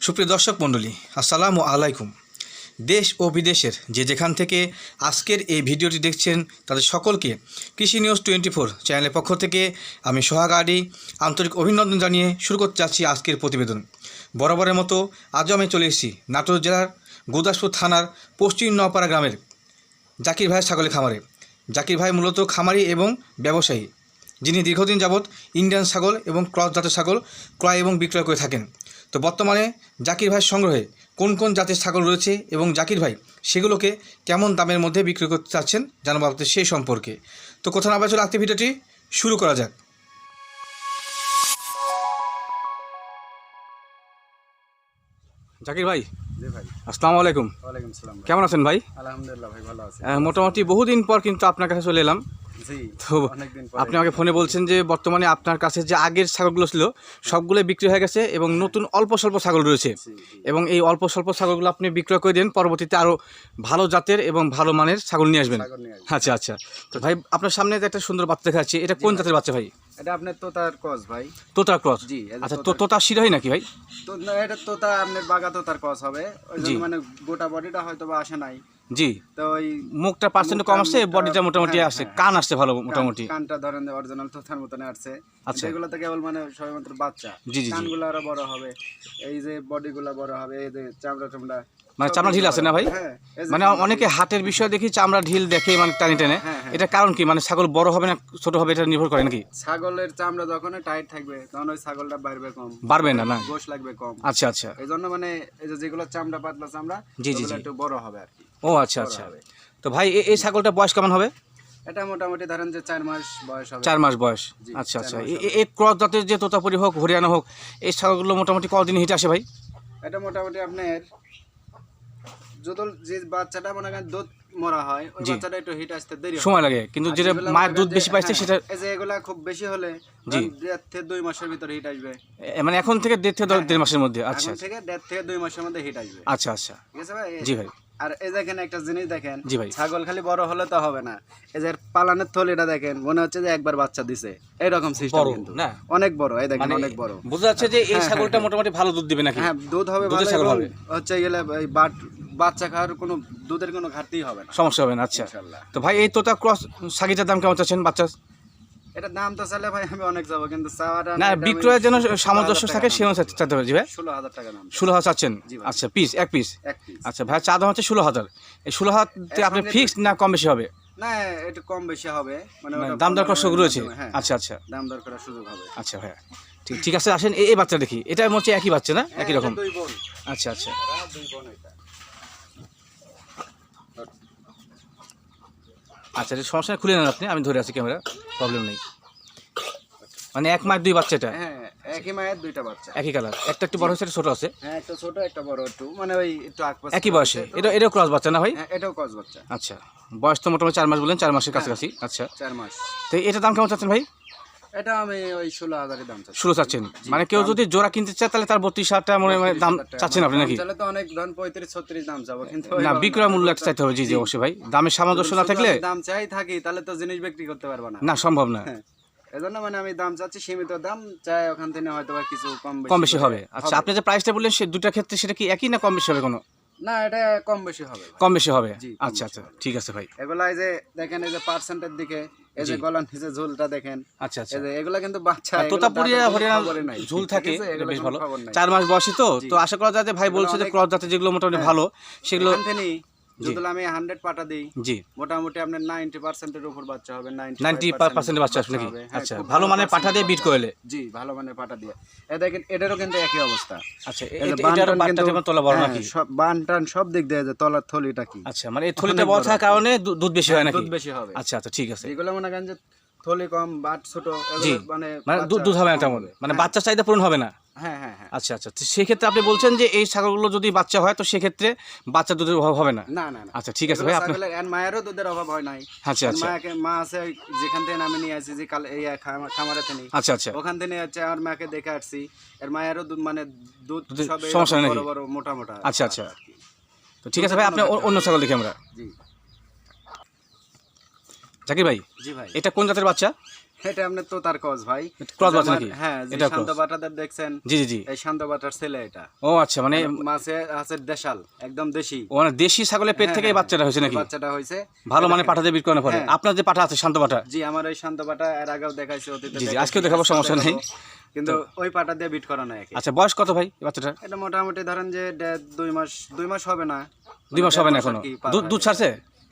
সুপ্রিয় দর্শক মণ্ডলী, আসসালামু আলাইকুম। দেশ ও বিদেশের যে যেখান থেকে আজকের এই ভিডিওটি দেখছেন, তাদের সকলকে কৃষি নিউজ টোয়েন্টি ফোর চ্যানেলের পক্ষ থেকে আমি সোহাগ আডি আন্তরিক অভিনন্দন জানিয়ে শুরু করতে যাচ্ছি আজকের প্রতিবেদন। বরাবরের মতো আজও আমি চলে এসেছি নাটোর জেলার গুদাসপুর থানার পশ্চিম নপাড়া গ্রামের জাকির ভাইয়ের ছাগলের খামারে। জাকির ভাই মূলত খামারি এবং ব্যবসায়ী। যিনি দীর্ঘদিন যাবৎ ইন্ডিয়ান ছাগল এবং ক্রস জাতের ছাগল ক্রয় এবং বিক্রয় করে থাকেন। তো বর্তমানে জাকির ভাইয়ের সংগ্রহে কোন কোন জাতের ছাগল রয়েছে এবং জাকির ভাই সেগুলোকে কেমন দামের মধ্যে বিক্রি করতে চাচ্ছেন জানাব আপনাদের সেই সম্পর্কে। তো কোথাও না চলে আজকে ভিডিওটি শুরু করা যাক। জাকির ভাই আসসালামু আলাইকুম। কেমন আছেন ভাই? আলহামদুলিল্লাহ ভাই ভালো আছি। মোটামুটি বহুদিন পর কিন্তু আপনার কাছে চলে এলাম। তো আপনি আমাকে ফোনে বলছেন যে বর্তমানে আপনার কাছে যে আগের ছাগলগুলো ছিল সবগুলো বিক্রি হয়ে গেছে এবং নতুন অল্প স্বল্প ছাগল রয়েছে। এবং এই অল্প স্বল্প ছাগলগুলো আপনি বিক্রয় করে দেন পরবর্তীতে আরও ভালো জাতের এবং ভালো মানের ছাগল নিয়ে আসবেন। আচ্ছা আচ্ছা। তো ভাই আপনার সামনে একটা সুন্দর বাচ্চা দেখা যাচ্ছে এটা কোন জাতের বাচ্চা ভাই? এটা আপনার তোতার কস ভাই। তোতা ক্রস? জি আচ্ছা তো তোতার- তোতা শিরাই নাকি ভাই? তো এটা তোতা আপনার বাগা তোতার কস হবে। ওই মানে গোটা বডিটা হয়তো বা আসে নাই। জি। তো ওই মুখটা পার্সেন্ট কম আসছে বডিটা মোটামুটি হ্যাঁ, আসছে হ্যাঁ। কান আসছে ভালো মোটামুটি। কানটা ধরেন অরিজিনাল তোতার মতন আসছে। আচ্ছা। যেগুলো তো কেবল মানে সবেমাত্র বাচ্চা। জি, জি। কানগুলো আরও বড় হবে। এই যে বডিগুলো বড় হবে এই যে চামড়া টামড়া মানে চামড়া ঢিল আছে না ভাই? হ্যাঁ মানে অনেকে হাটের বিষয় দেখি চামড়া ঢিল দেখে মানে টানি টেনে। হ্যাঁ, হ্যাঁ। এটা কারণ কি? মানে ছাগল বড় হবে না ছোট হবে এটা নির্ভর করে নাকি? ছাগলের চামড়া যখন টাইট থাকবে তখন ওই ছাগলটা বাড়বে কম। বাড়বে না না। গোশ লাগবে কম। আচ্ছা আচ্ছা। এই জন্য মানে এই যে যেগুলো চামড়া পাতলা চামড়া জি, জি। একটু বড় হবে আর কি। ও আচ্ছা আচ্ছা। তো ভাই এই ছাগলটা বয়স কেমন হবে? এটা মোটামুটি ধরেন যে চার মাস বয়স হবে। চার মাস বয়স। আচ্ছা আচ্ছা। এই ক্রস জাতের যে তোতাপুরি হোক হরিয়ানা হোক এই ছাগলগুলো মোটামুটি কতদিন হিটে আসে ভাই? এটা মোটামুটি আপনার যদি যে বাচ্চাটা মনে করেন দুধ মরা হয় ওই। বাচ্চাটা একটু হিট আসতে দেরি সময় লাগে কিন্তু যেটা মায়ের দুধ বেশি পাইছে হ্যাঁ, সেটা এই যে এগুলা খুব বেশি হলে জি। দেড় থেকে দুই মাসের ভিতরে হিট আসবে। মানে এখন থেকে দেড় থেকে হ্যাঁ, দেড় মাসের মধ্যে আচ্ছা এখন থেকে দেড় থেকে দুই মাসের মধ্যে হিট আসবে। আচ্ছা আচ্ছা। ঠিক আছে ভাই? জি ভাই। আর এই দেখেন একটা জিনিস দেখেন ছাগল খালি বড় হলে তো হবে না। এই যে পালানের থলিটা দেখেন মনে হচ্ছে যে একবার বাচ্চা দিছে। এইরকম সিস্টেম কিন্তু। অনেক বড় এই দেখেন মানে অনেক বড়। বোঝা যাচ্ছে যে এই হ্যাঁ, ছাগলটা মোটামুটি ভালো দুধ দিবে নাকি? হ্যাঁ দুধ হবে ভালো ছাগল হবে। হচ্ছে গেলে এই বাট বাচ্চা খাওয়ার কোনো দুধের কোনো ঘাটতি হবে না। সমস্যা হবে না আচ্ছা। তো ভাই এই তোতা ক্রস সাগিটার দাম কেমন চাচ্ছেন বাচ্চা এটা দাম তো চাইলে ভাই আমি অনেক যাব কিন্তু চাওয়াটা না বিক্রয়ের জন্য সামঞ্জস্য থাকে সে অনুসারে হবে জি ভাই। ষোলো হাজার টাকা দাম ষোলো হাজার চাচ্ছেন? আচ্ছা পিস এক পিস আচ্ছা ভাই চা দাম হচ্ছে ষোলো হাজার। এই ষোলো হাজার আপনি ফিক্সড না কম বেশি হবে? না একটু কম বেশি হবে। মানে মানে দাম দর করার সুযোগ রয়েছে? হ্যাঁ। আচ্ছা আচ্ছা। দাম দর করার সুযোগ হবে। আচ্ছা ভাইয়া। ঠিক ঠিক আছে আসেন এই বাচ্চা দেখি। এটা হচ্ছে একই বাচ্চা না? একই হ্যাঁ, রকম। দুই বোন। আচ্ছা আচ্ছা এরা দুই বোন এটা আচ্ছা এটা সমস্যা খুলে নেন আপনি। আমি ধরে আছি ক্যামেরা প্রবলেম নেই। মানে এক মায়ের দুই বাচ্চা এটা? হ্যাঁ একই মায়ের দুইটা বাচ্চা। একই কালার একটা একটু বড় হচ্ছে একটা ছোট আছে? হ্যাঁ একটা ছোট একটা বড় একটু। মানে ওই একটু আকপাশ একই বয়সে। এটা এটাও ক্রস বাচ্চা না ভাই? হ্যাঁ এটাও ক্রস বাচ্চা। আচ্ছা। বয়স তো মোটামুটি চার মাস বললেন চার মাসের কাছাকাছি। আচ্ছা। চার মাস। তো এটা দাম কেমন চাচ্ছেন ভাই? এটা আমি ওই ষোলো হাজারের দাম চাচ্ছি। ষোলো চাচ্ছেন? মানে কেউ যদি জোড়া কিনতে চায় তাহলে তার বত্রিশ হাজার টাকা মনে হয় দাম চাচ্ছেন আপনি নাকি? তাহলে তো অনেক ধন পঁয়ত্রিশ ছত্রিশ দাম যাব কিন্তু না বিক্রয় মূল্য একটা চাইতে হবে জি জি অবশ্যই ভাই। দামের সামঞ্জস্য না থাকলে দাম চাই থাকি তাহলে তো জিনিস বিক্রি করতে পারব না। না সম্ভব না। হ্যাঁ। এজন্য মানে আমি দাম চাচ্ছি সীমিত দাম চাই ওখান থেকে হয়তো কিছু কম কম বেশি হবে। আচ্ছা আপনি যে প্রাইসটা বললেন সে দুটার ক্ষেত্রে সেটা কি একই না কম বেশি হবে কোনো? না এটা কম বেশি হবে। কম বেশি হবে। আচ্ছা আচ্ছা ঠিক আছে ভাই। এগুলা এই যে দেখেন এই যে পার্সেন্টের দিকে এই যে গলার নিচে ঝোলটা দেখেন। আচ্ছা আচ্ছা। এই যে এগুলা কিন্তু বাচ্চা তোতাপুরি এগুলা তোতাপুরিয়া হরিয়ানা ঝোল থাকে বেশ ভালো। চার মাস বয়সী তো তো আশা করা যায় যে ভাই বলছে যে ক্রস জাতের যেগুলো মোটামুটি হ্যাঁ। ভালো সেগুলো যদি আমি হান্ড্রেড পাটা দিই জি। মোটামুটি আপনার নাইনটি পার্সেন্টের উপর বাচ্চা হবে নাইনটি পার্সেন্ট বাচ্চা আসবে নাকি? হ্যাঁ, আচ্ছা ভালো মানে পাঠা দিয়ে বিট করলে জি ভালো মানে পাটা দিয়ে। এ দেখেন এটারও কিন্তু একই অবস্থা। আচ্ছা তোলা বড় হ্যাঁ, নাকি? সব বান টান সব দিক দিয়ে যে তলার থলিটা কি? আচ্ছা মানে এই থলিটা অনেক বড় বড়। থাকার কারণে দুধ বেশি হয় নাকি? দুধ বেশি হবে। আচ্ছা আচ্ছা ঠিক আছে। এগুলো মনে করেন যে থলি কম বাট ছোট মানে মানে দুধ দুধ হবে না তেমন। মানে হ্যাঁ, বাচ্চার চাহিদা পূরণ হবে না? হ্যাঁ হ্যাঁ হ্যাঁ। আচ্ছা আচ্ছা। সেক্ষেত্রে আপনি বলছেন যে এই ছাগলগুলো যদি বাচ্চা হয় তো সেক্ষেত্রে বাচ্চা দুধের অভাব হবে না? না না না। আচ্ছা ঠিক আছে ভাই আপনি ছাগলের এর মায়েরও দুধের অভাব হয় নাই। আচ্ছা আচ্ছা। মাকে মা আছে যেখান থেকে আমি নিয়ে আসি যে কাল এই খামা- খামারে আচ্ছা আচ্ছা। ওখান থেকে হচ্ছে আমার মাকে দেখে আসছি। এর মায়েরও দুধ মানে দুধ সব সমস্যা নাকি? বড় বড় মোটা মোটা আচ্ছা, আচ্ছা। তো ঠিক আছে ভাই আপনি অন্য ছাগল দেখি আমরা। জি। জাকির ভাই জি ভাই। এটা কোন জাতের বাচ্চা? এটা আপনার তোতার কজ ভাই। ক্রস বাচ্চা নাকি? হ্যাঁ এটা শান্ত। বাটাদের দেখছেন? জি জি জি। এই শান্ত বাটার ছেলে এটা। ও আচ্ছা মানে মাছে আছে দেশাল একদম দেশি। ও মানে দেশি ছাগলের পেট হ্যাঁ, থেকে হ্যাঁ, বাচ্চাটা হয়েছে নাকি? বাচ্চাটা হয়েছে। ভালো মানে পাঠাতে পরে। হ্যাঁ। আপনার যে পাঠা আছে শান্ত পাঠা জি আমার ওই শান্ত বাটা এর আগেও দেখাইছে অতীতে জি, জি, আজকেও দেখাবো, সমস্যা নেই। কিন্তু ওই পাটা দিয়ে বিট করা নাই একে। আচ্ছা বয়স কত ভাই এই বাচ্চাটার? এটা মোটামুটি ধরেন যে দুই মাস দুই মাস হবে না। দুই মাস হবে না এখনও? দুধ। ছাড়ছে?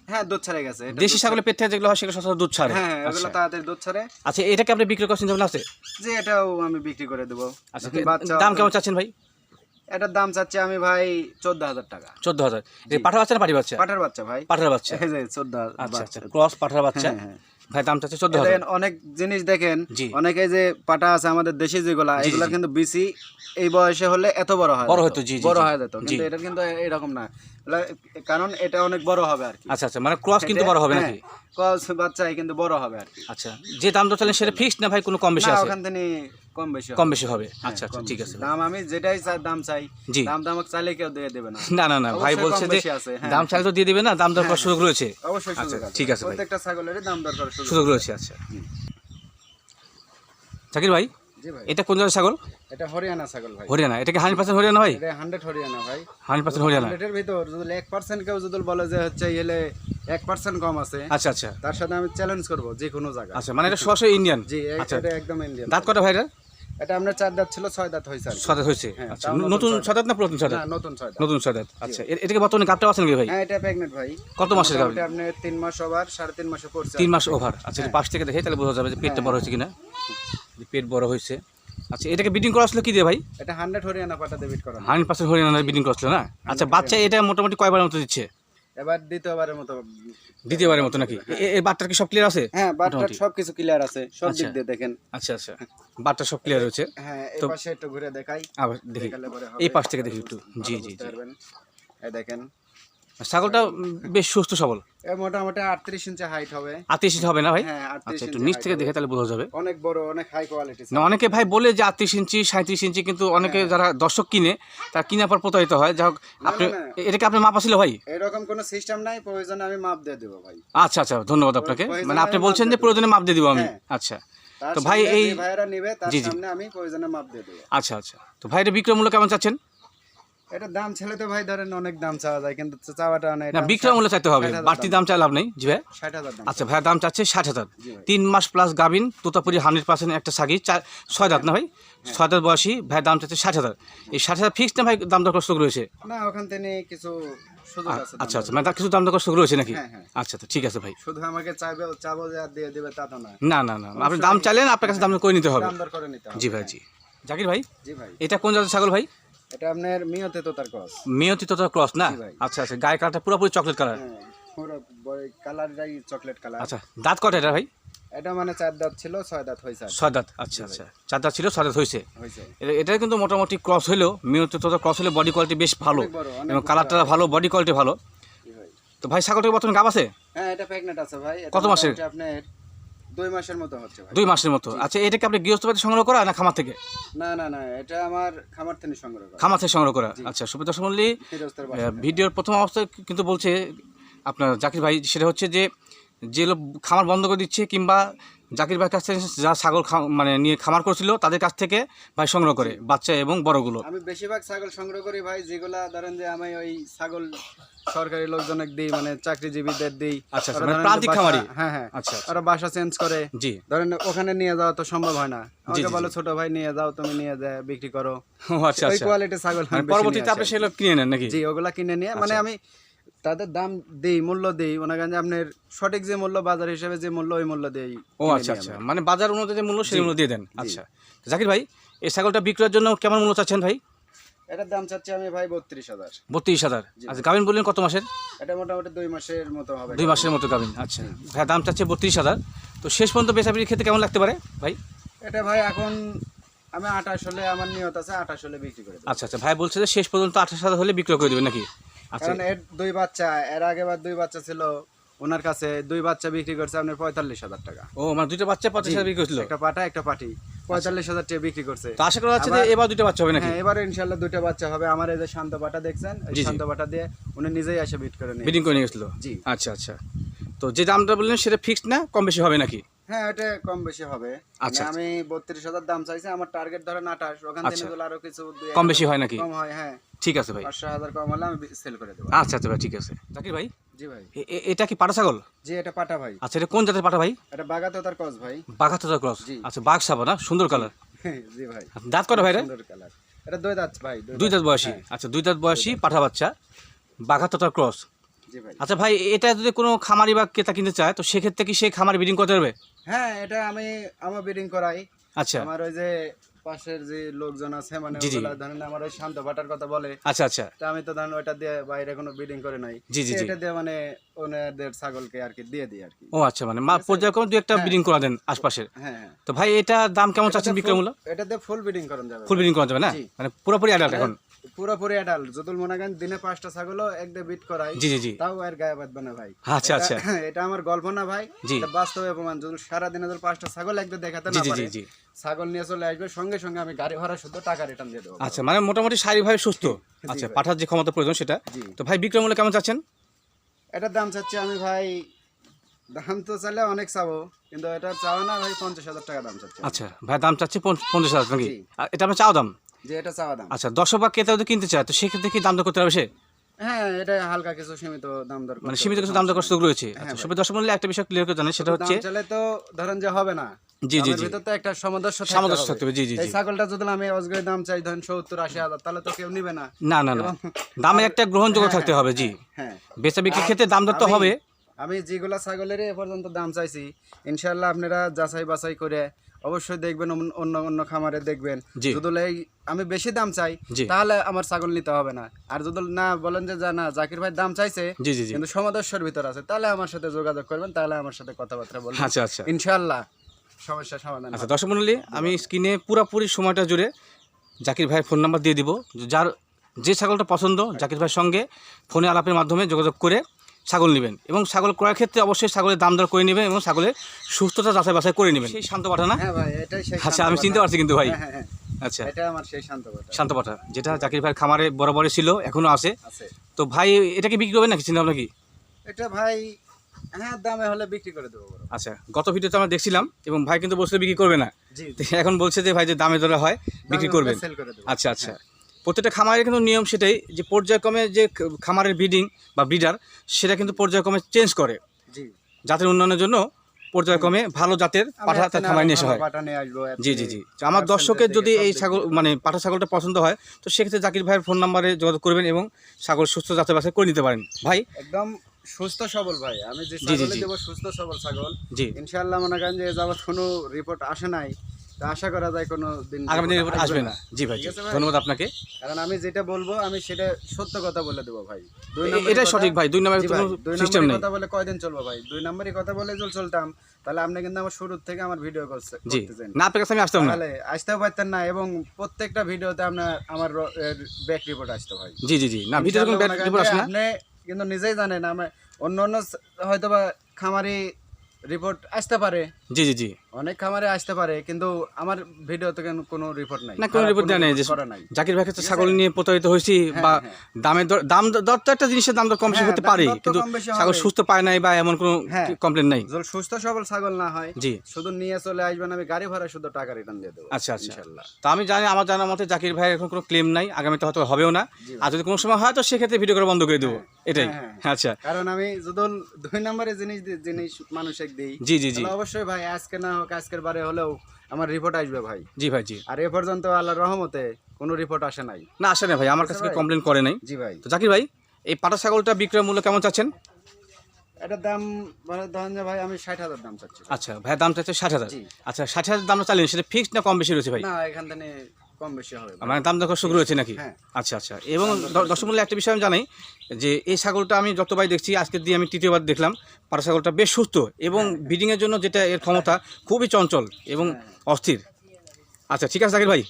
হ্যাঁ দুধ ছাড়ে গেছে। দেশি ছাগলের পেট থেকে যেগুলো হয় সেগুলো সচরাচর দুধ ছাড়ে। ছাড়ে। আচ্ছা। তাড়াতাড়ি দুধ ছাড়ে। আচ্ছা এটাকে আপনি বিক্রি করার চিন্তা আছে? যে এটাও আমি বিক্রি করে দেবো। আচ্ছা দাম কেমন চাচ্ছেন ভাই? এটার দাম চাচ্ছি আমি ভাই চোদ্দ হাজার টাকা। চোদ্দ হাজার। পাঠা বাচ্চা না পাটি বাচ্চা? পাঠার বাচ্চা ভাই। পাঠার বাচ্চা। চোদ্দ আচ্ছা আচ্ছা। ক্রস পাঠার বাচ্চা? হ্যাঁ, হ্যাঁ। ভাই দাম চাচ্ছে চোদ্দ হাজার। অনেক জিনিস দেখেন অনেকে যে পাটা আছে আমাদের দেশে যেগুলা এগুলা কিন্তু বিসি এই বয়সে হলে এত বড় হয় বড় হয়তো হতো, জি, জি, বড়। হয়ে যেত কিন্তু এটা কিন্তু এরকম না। কারণ এটা অনেক বড় হবে আর কি। আচ্ছা আচ্ছা মানে ক্রস কিন্তু বড় হবে হ্যাঁ, নাকি? ক্রস বাচ্চাই কিন্তু বড় হবে আর কি। আচ্ছা যে দাম তো চলেন সেটা ফিক্সড না ভাই? কোনো কম বেশি আছে? ওখান থেকে কম বেশি হবে। কম বেশি হবে। হ্যাঁ, আচ্ছা আচ্ছা ঠিক আছে। দাম আমি যেটাই চাই দাম চাই জি। দাম দাম চাইলে কেউ দিয়ে দেবে না। না না না ভাই বলছে যে হ্যাঁ। দাম চাইলে তো দিয়ে দিবে না দাম দর করার সুযোগ রয়েছে। অবশ্যই আচ্ছা, ঠিক আছে প্রত্যেকটা ছাগলেরই দাম দরকার সুযোগ রয়েছে আচ্ছা। জাকির ভাই এটা কোন জাতের ছাগল? এটা হরিয়ানা ছাগল ভাই। হরিয়ানা এটা কি হান্ড্রেড পার্সেন্ট হরিয়ানা ভাই? এটা হরিয়ানা ভাই। Hundred percent Haryana. হান্ড্রেডের ভিতর যদি এক পার্সেন্ট কেউ যদি বলে যে হচ্ছে এলে এক পার্সেন্ট কম আছে আচ্ছা আচ্ছা। তার সাথে আমি চ্যালেঞ্জ করব যে কোনো জায়গায়। আচ্ছা মানে এটা সরাসরি ইন্ডিয়ান জি আচ্ছা। এটা একদম ইন্ডিয়ান দাঁত কটা এটা আপনার চার দাঁত ছিল ছয় দাঁত হয়েছে কি। সাদাত হয়েছে? হ্যাঁ, আচ্ছা নতুন ছয় সাদাত না পুরাতন সাদাত না নতুন ছয় দাঁত। নতুন সাদাত আচ্ছা। এ- এটাকে বর্তমানে গাপটা আছেন কি ভাই হ্যাঁ এটা প্রেগনেন্ট ভাই। কত মাসের গাভী? মোটামুটি আপনার তিন মাস ওভার সাড়ে তিন মাসে পড়ছে। তিন মাস ওভার আচ্ছা এটা পাশ থেকে দেখে তাহলে বোঝা যাবে যে পেটটা হ্যাঁ। বড় হয়েছে কিনা। যে পেট বড় হয়েছে। আচ্ছা এটাকে বিডিং করা আসলে কি দিয়ে ভাই? এটা হান্ড্রেড হরিয়ানা পাটা ডেবিট করা হান্ড্রেড পার্সেন্ট হরিয়ানা বিডিং করা না? আচ্ছা বাচ্চা এটা মোটামুটি কয়বারের মতো দিচ্ছে? এবার দ্বিতীয়বারের মতো দ্বিতীয়বারের মতো নাকি? এর এ কি সব ক্লিয়ার আছে? হ্যাঁ বাটটার সব কিছু ক্লিয়ার আছে সব দিক আচ্ছা। দিয়ে দেখেন। আচ্ছা আচ্ছা। বাচ্চা সব ক্লিয়ার হয়েছে। হ্যাঁ এই পাশে একটু ঘুরে দেখাই। আবার দেখি। এই পাশ থেকে দেখি একটু। জি জি জি। এই দেখেন। ছাগলটা বেশ সুস্থ সবল। মোটামুটি আটত্রিশ ইঞ্চি হাইট হবে। আত্মীয় হবে না ভাই? হ্যাঁ আচ্ছা একটু নিচ থেকে দেখে তাহলে বোঝা যাবে। অনেক বড় অনেক হাই কোয়ালিটি না অনেকে ভাই বলে যে আটত্রিশ ইঞ্চি সাঁত্রিশ ইঞ্চি কিন্তু অনেকে যারা দর্শক কিনে তারা কিনার পর প্রতারিত হয়। যাই হোক আপনি। এটাকে আপনার মাপা ছিল ভাই? এরকম কোনো সিস্টেম নাই প্রয়োজনে আমি মাপ দিয়ে দেবো ভাই। আচ্ছা আচ্ছা ধন্যবাদ আপনাকে। মানে আপনি বলছেন যে প্রয়োজনে মাপ দিয়ে দিব আমি। হ্যাঁ। আচ্ছা। তো ভাই এই যে ভাইয়েরা নেবে তার। সামনে আমি প্রয়োজনে মাপ দিয়ে দেবো। আচ্ছা আচ্ছা। তো ভাই এটা বিক্রয় মূল্য কেমন চাচ্ছেন? এটা দাম ছেলে তো ভাই ধরেন অনেক দাম চাওয়া যায় কিন্তু চাওয়াটা না না বিক্রয় মূল্য চাইতে হবে। বাড়তি দাম। চাই লাভ নেই জি ভাই। ষাট হাজার আচ্ছা ভাইয়ের দাম চাচ্ছে ষাট হাজার। তিন মাস প্লাস গাবিন তোতাপুরি হান্ড্রেড পার্সেন্ট একটা সাগি চার ছয় দাঁত না ভাই? হ্যাঁ। ছয় দাঁত বয়সী ভাইয়ের দাম চাচ্ছে ষাট হাজার। এই ষাট হাজার ফিক্সড না ভাই দাম দর কষ্ট রয়েছে? না ওখান থেকে কিছু আচ্ছা আচ্ছা মানে তার কিছু দাম দর কষ্ট রয়েছে নাকি? হ্যাঁ, হ্যাঁ। আচ্ছা তো ঠিক আছে ভাই। শুধু আমাকে চাইবে চাবো যে দিয়ে দেবে তা তো না। না না না আপনি দাম চাইলেন আপনার কাছে দাম করে নিতে হবে। করে নিতে হবে। জি ভাই জি। জাকির ভাই জি ভাই। এটা কোন জাতের ছাগল ভাই? এটা আপনার মিয়তে তো তার ক্রস মেয়তি তো ক্রস না। আচ্ছা আচ্ছা গায়ে কালারটা পুরোপুরি চকলেট কালার পুরো কালারটাই চকলেট কালার আচ্ছা দাঁত কটা এটা ভাই? এটা মানে চার দাঁত ছিল ছয় দাঁত হয়েছে ছয় দাঁত আচ্ছা আচ্ছা চার দাঁত ছিল ছয় দাঁত হয়েছে। এটা- কিন্তু মোটামুটি ক্রস হলেও মেয়তি তো ক্রস হলে বডি কোয়ালিটি বেশ ভালো। এবং কালারটা ভালো বডি কোয়ালিটি ভালো। তো ভাই ছাগলটার বর্তমানে গাব আছে? হ্যাঁ এটা প্রেগনেন্ট আছে ভাই। কত মাসের? আপনার দুই মাসের মতো হচ্ছে ভাই। দুই মাসের মতো। আচ্ছা এটাকে আপনি গৃহস্থবাদী সংগ্রহ করা না খামার থেকে? না না না এটা আমার খামার থেকে সংগ্রহ করা। খামার থেকে সংগ্রহ করা। আচ্ছা সুবিধা সম্বন্ধে ভিডিওর প্রথম অবস্থায় কিন্তু বলছে আপনার জাকির ভাই সেটা হচ্ছে যে যে লোক খামার বন্ধ করে দিচ্ছে কিংবা জাকির ভাইয়ের কাছ থেকে যা ছাগল মানে নিয়ে খামার করছিল তাদের কাছ থেকে ভাই সংগ্রহ করে বাচ্চা এবং বড়গুলো। আমি বেশিরভাগ ছাগল সংগ্রহ করি ভাই যেগুলা ধরেন যে আমি ওই ছাগল সরকারি লোকজনক দিই মানে চাকরিজীবীদের দিই। আচ্ছা, ওরা মানে প্রান্তিক খামারি। হ্যাঁ হ্যাঁ। আচ্ছা ওরা বাসা চেঞ্জ করে। জি। ধরেন ওখানে নিয়ে যাওয়া তো সম্ভব হয় না। আমাকে বলো ছোট ভাই নিয়ে যাও তুমি নিয়ে যা বিক্রি করো। আচ্ছা আচ্ছা। কোয়ালিটির ছাগল মানে পরবর্তীতে আপনি সেগুলো কিনে নেন নাকি? জি ওগুলা কিনে নিয়ে মানে আচ্ছা। আমি তাদের দাম দেই মূল্য দেই। মনে করেন যে আপনার সঠিক যে মূল্য বাজার হিসেবে যে মূল্য ওই মূল্য দেই ও আচ্ছা আচ্ছা। মানে বাজার অনুযায়ী যে মূল্য সেই মূল্য দিয়ে দেন। আচ্ছা। জাকির ভাই এই ছাগলটা বিক্রয়ের জন্য কেমন মূল্য চাচ্ছেন ভাই? এটার দাম চাচ্ছি আমি ভাই বত্রিশ হাজার। বত্রিশ হাজার। আচ্ছা গাবিন বললেন কত মাসের? এটা মোটামুটি দুই মাসের মতো হবে। দুই মাসের মতো গাভিন আচ্ছা। ভাই দাম চাচ্ছে বত্রিশ হাজার। তো শেষ পর্যন্ত বেচাবির ক্ষেত্রে কেমন লাগতে পারে ভাই? এটা ভাই এখন আমি আঠাশ হলে আমার নিয়ত আছে আঠাশ হলে বিক্রি করে দেবো। আচ্ছা আচ্ছা। ভাই বলছে যে শেষ পর্যন্ত আঠাশ হাজার হলে বিক্রয় করে দেবেন নাকি? কারণ এর দুই বাচ্চা এর আগে বার দুই বাচ্চা ছিল ওনার কাছে দুই বাচ্চা বিক্রি করছে আপনার পঁয়তাল্লিশ হাজার টাকা। ও মানে দুইটা বাচ্চা পঞ্চাশ হাজার বিক্রি করছিল? একটা পাটা একটা পাটি। পঁয়তাল্লিশ হাজার টাকা বিক্রি করছে। তো আশা করা যাচ্ছে যে এবার দুইটা বাচ্চা হবে নাকি? হ্যাঁ এবারে ইনশাল্লাহ দুইটা বাচ্চা হবে। আমার এই যে শান্ত বাটা দেখছেন এই। শান্ত বাটা দিয়ে উনি নিজেই এসে বিট করে নিয়ে বিডিং করে নিয়ে গেছিল? জি। আচ্ছা আচ্ছা। তো যে দামটা বললেন সেটা ফিক্সড না? কম বেশি হবে নাকি? হ্যাঁ এটা কম বেশি হবে। আচ্ছা, মানে আমি বত্রিশ হাজার দাম চাইছি আমার টার্গেট ধরেন আঠাশ ওখান থেকে আচ্ছা। আরও কিছু কম বেশি হয় নাকি? কম হয় হ্যাঁ। ঠিক আছে ভাই। পাঁচশো হাজার কম হলে আমি সেল করে দেবো। আচ্ছা আচ্ছা ভাই ঠিক আছে। জাকির ভাই? জি ভাই। এটা কি পাটা ছাগল? জি এটা পাটা ভাই। আচ্ছা এটা কোন জাতের পাটা ভাই? এটা কস ভাই। ক্রস আচ্ছা বাঘ সাবা না? সুন্দর কালার জি ভাই। দাঁত কটা ভাই রে? সুন্দর কালার এটা দুই দাঁত ভাই দুই দাঁত। বয়সী। হ্যাঁ, আচ্ছা দুই দাঁত বয়সী পাঠা বাচ্চা। বাঘাতোতার ক্রস আচ্ছা ভাই এটা যদি কোনো খামারি বা ক্রেতা কিনতে চায় তো সেক্ষেত্রে কি সেই খামারি বিডিং করতে পারবে? হ্যাঁ এটা আমি আমার বিডিং করাই। আচ্ছা। আমার ওই যে পাশের যে লোকজন আছে মানে। ধরেন আমার ওই শান্ত ভাটার কথা বলে আচ্ছা আচ্ছা। তা আমি তো ধরেন ওইটা দিয়ে বাইরে কোনো বিডিং করে নাই। জি, জি। এটা দিয়ে মানে ওনাদের ছাগলকে আর কি দিয়ে দিই আর কি। ও আচ্ছা মানে মা পর্যায়ক্রমে দু একটা বিডিং করা দেন আশপাশের। হ্যাঁ হ্যাঁ। তো ভাই এটা দাম কেমন চাচ্ছেন বিক্রয় মূল্য এটা দিয়ে ফুল বিডিং করান যাবে ফুল বিডিং করা যাবে না? মানে পুরোপুরি অ্যাডাল্ট এখন? পুরোপুরি অ্যাডাল যদুল মনে করেন দিনে পাঁচটা ছাগলও এক দিয়ে বিট করাই জি জি জি। তাও আর গায়ে বাঁধবে না ভাই। আচ্ছা আচ্ছা। এটা আমার গল্প না ভাই। এটা বাস্তবে প্রমাণ। যদি সারাদিনে যদি পাঁচটা ছাগল একদম দেখাতে না জি জি পারে ছাগল নিয়ে চলে আসবে সঙ্গে সঙ্গে আমি গাড়ি ভাড়া শুদ্ধ টাকা রিটার্ন দিয়ে দেবো। আচ্ছা মানে মোটামুটি শারীরিকভাবে সুস্থ। আচ্ছা পাঠার যে ক্ষমতা প্রয়োজন সেটা। তো ভাই বিক্রয় মূল্য কেমন চাচ্ছেন? এটার দাম চাচ্ছি আমি ভাই দাম তো চাইলে অনেক চাবো কিন্তু এটা চাওয়া না ভাই পঞ্চাশ হাজার টাকা দাম চাচ্ছি আচ্ছা ভাই দাম চাচ্ছে পঞ্চাশ হাজার নাকি? এটা আপনার চাও দাম? যে এটা চাওয়া দাম। আচ্ছা দর্শক বা ক্রেতা যদি কিনতে চায় তো সেক্ষেত্রে কি দাম দর করতে হবে সে? হ্যাঁ এটা হালকা কিছু সীমিত দাম দর মানে সীমিত কিছু দাম দর কষ্ট রয়েছে। হ্যাঁ আচ্ছা ভাই। সবাই দর্শক মূল্যে একটা বিষয় ক্লিয়ার করে জানেন সেটা হচ্ছে চাইলে তো ধরেন যে হবে না। জি জি জি। তো একটা সামঞ্জস্য থাকতে সামঞ্জস্য থাকতে হবে জি জি এই ছাগলটা যদি আমি অজগর দাম চাই ধরেন সত্তর আশি হাজার তাহলে তো কেউ নিবে না। না না না। দামের একটা গ্রহণযোগ্য থাকতে হবে জি। হ্যাঁ। বেচা বিক্রির ক্ষেত্রে দাম দর তো হবে। আমি যেগুলা ছাগলের এ পর্যন্ত দাম চাইছি ইনশাল্লাহ আপনারা যাচাই বাছাই করে অবশ্যই দেখবেন অন্য- অন্য খামারে দেখবেন। যদি আমি বেশি দাম চাই। তাহলে আমার ছাগল নিতে হবে না আর যদি না বলেন যে না জাকির ভাই দাম চাইছে জি জি জি কিন্তু সমাদর্শের ভিতর আছে তাহলে আমার সাথে যোগাযোগ করবেন তাহলে আমার সাথে কথাবার্তা বলবেন আচ্ছা আচ্ছা ইনশাল্লাহ সমস্যা সমাধান আচ্ছা। দর্শক মন্ডলী আমি স্ক্রিনে পুরোপুরি সময়টা জুড়ে জাকির ভাইয়ের ফোন নাম্বার দিয়ে দিব যার যে ছাগলটা পছন্দ জাকির ভাইয়ের সঙ্গে ফোনে আলাপের মাধ্যমে যোগাযোগ করে ছাগল নেবেন এবং ছাগল ক্রয়ের ক্ষেত্রে অবশ্যই ছাগলের দাম দর করে নেবেন এবং ছাগলের সুস্থতা যাচাই বাছাই করে নেবেন। সেই শান্ত পাঠা না? হ্যাঁ ভাই এটাই সেই আচ্ছা আমি চিনতে পারছি কিন্তু ভাই। হ্যাঁ, হ্যাঁ। আচ্ছা। এটা আমার সেই শান্ত কথা শান্ত পাঠা যেটা জাকির ভাইয়ের খামারে বরাবরই ছিল এখনও আছে। আছে। তো ভাই এটা কি বিক্রি করবেন নাকি চিন্তা ভাবনা কি? এটা ভাই হ্যাঁ দামে হলে বিক্রি করে দেবো আচ্ছা গত ভিডিওতে আমরা দেখছিলাম এবং ভাই কিন্তু বলছিল বিক্রি করবে না। এখন বলছে যে ভাই যে দামে দরে হয় বিক্রি করবেন। আচ্ছা আচ্ছা। প্রত্যেকটা খামারের কিন্তু নিয়ম সেটাই যে পর্যায়ক্রমে যে খামারের ব্রিডিং বা ব্রিডার সেটা কিন্তু পর্যায়ক্রমে চেঞ্জ করে। জাতের উন্নয়নের জন্য পর্যায়ক্রমে ভালো জাতের পাঠা তার খামারে নিয়ে আসা হয়। জি জি জি। আমার দর্শকের যদি এই ছাগল মানে পাঠা ছাগলটা পছন্দ হয় তো সেক্ষেত্রে জাকির ভাইয়ের ফোন নাম্বারে যোগাযোগ করবেন এবং ছাগল সুস্থ যাচাই বাছাই করে নিতে পারেন। ভাই? একদম সুস্থ সবল ভাই। আমি যে ছাগল। দেবো সুস্থ সবল ছাগল। জি। ইনশাআল্লাহ মনে করেন যে এ যাবত কোনো রিপোর্ট আসে নাই। তা আশা করা যায় কোনো দিন আগামী দিনে আসবে না। জি ভাই ঠিক আছে ভাই? ধন্যবাদ আপনাকে। কারণ আমি যেটা বলব আমি সেটা সত্য কথা বলে দেবো ভাই। দুই নম্বরের এটাই কথা- সঠিক ভাই দুই নম্বরের জি কোনো দুই সিস্টেম নম্বরের নেই। কথা বলে কয়দিন চলবো ভাই? দুই নম্বরের কথা বলে চলতাম তাহলে আপনি কিন্তু আমার শুরুর থেকে আমার ভিডিও করছে জি। করতেছেন। না আপনার কাছে আমি আসতাম না। তাহলে আসতেও পারতেন না এবং প্রত্যেকটা ভিডিওতে আপনার আমার ব্যাক রিপোর্ট আসতো ভাই। জি জি জি। না ভিডিও কোনো ব্যাড ইনশাআল্লাহ রিপোর্ট আসে না। আপনি কিন্তু নিজেই জানেন আমার অন্য অন্য হয়তো বা খামারি রিপোর্ট আসতে পারে। জি জি জি। অনেক খামারে আসতে পারে কিন্তু আমার ভিডিওতে কেন কোনো রিপোর্ট নাই? না কোনো রিপোর্ট নেই যে জাকির ভাই ছাগল নিয়ে প্রতারিত হয়েছি বা হ্যাঁ। দামের দাম দর তো একটা জিনিসের দাম দর কম বেশি হ্যাঁ, হতে পারে কিন্তু ছাগল সুস্থ পায় নাই বা এমন কোনো হ্যাঁ। কমপ্লেন নাই। সুস্থ সবল ছাগল না হয় জি। শুধু নিয়ে চলে আসবেন আমি গাড়ি ভাড়া শুধু টাকা রিটার্ন দিয়ে দেবো আচ্ছা আচ্ছা। তো আমি জানি আমার জানার মতে জাকির ভাই এখন কোনো ক্লেম নাই আগামীতে হয়তো হবেও না। আর যদি কোনো সময় হয় তো সেক্ষেত্রে ভিডিও করে বন্ধ করে দেবো এটাই। হ্যাঁ, আচ্ছা। কারণ আমি যদি দুই নম্বরে জিনিস জিনিস মানুষকে দিই জি জি জি। অবশ্যই ভাই আজকে না হোক আজকের বারে হলেও আমার রিপোর্ট আসবে ভাই। জি ভাই জি। আর এ পর্যন্ত আল্লাহর রহমতে কোনো রিপোর্ট আসে নাই। না আসে না ভাই আমার কাছে কমপ্লেন করে নাই। জি ভাই। তো জাকির ভাই এই পাটা ছাগলটা বিক্রয় মূল্য কেমন চাচ্ছেন? এটার দাম মানে ধরেন যে ভাই আমি ষাট হাজার দাম চাচ্ছি। আচ্ছা ভাই দাম চাচ্ছে ষাট হাজার। আচ্ছা ষাট হাজার দাম চালিয়ে সেটা ফিক্সড না কম বেশি রয়েছে ভাই? না এখান থেকে কম বেশি হবে। মানে দাম দর শুরু হয়েছে নাকি? হ্যাঁ। আচ্ছা আচ্ছা। এবং দর্শক মূল্যে একটা বিষয় আমি জানাই যে এই ছাগলটা আমি যতবার দেখছি আজকে দিয়ে আমি তৃতীয়বার দেখলাম পাড়া ছাগলটা বেশ সুস্থ এবং ব্রিডিংয়ের জন্য যেটা এর ক্ষমতা খুবই চঞ্চল এবং অস্থির। আচ্ছা ঠিক আছে জাকির ভাই।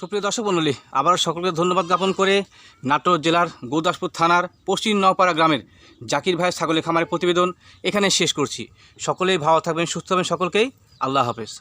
সুপ্রিয় দর্শক মণ্ডলী আবার সকলকে ধন্যবাদ জ্ঞাপন করে নাটোর জেলার গৌদাসপুর থানার পশ্চিম নওপাড়া গ্রামের জাকির ভাইয়ের ছাগলের খামারের প্রতিবেদন এখানে শেষ করছি। সকলেই ভালো থাকবেন সুস্থ থাকবেন সকলকেই। আল্লাহ হাফেজ।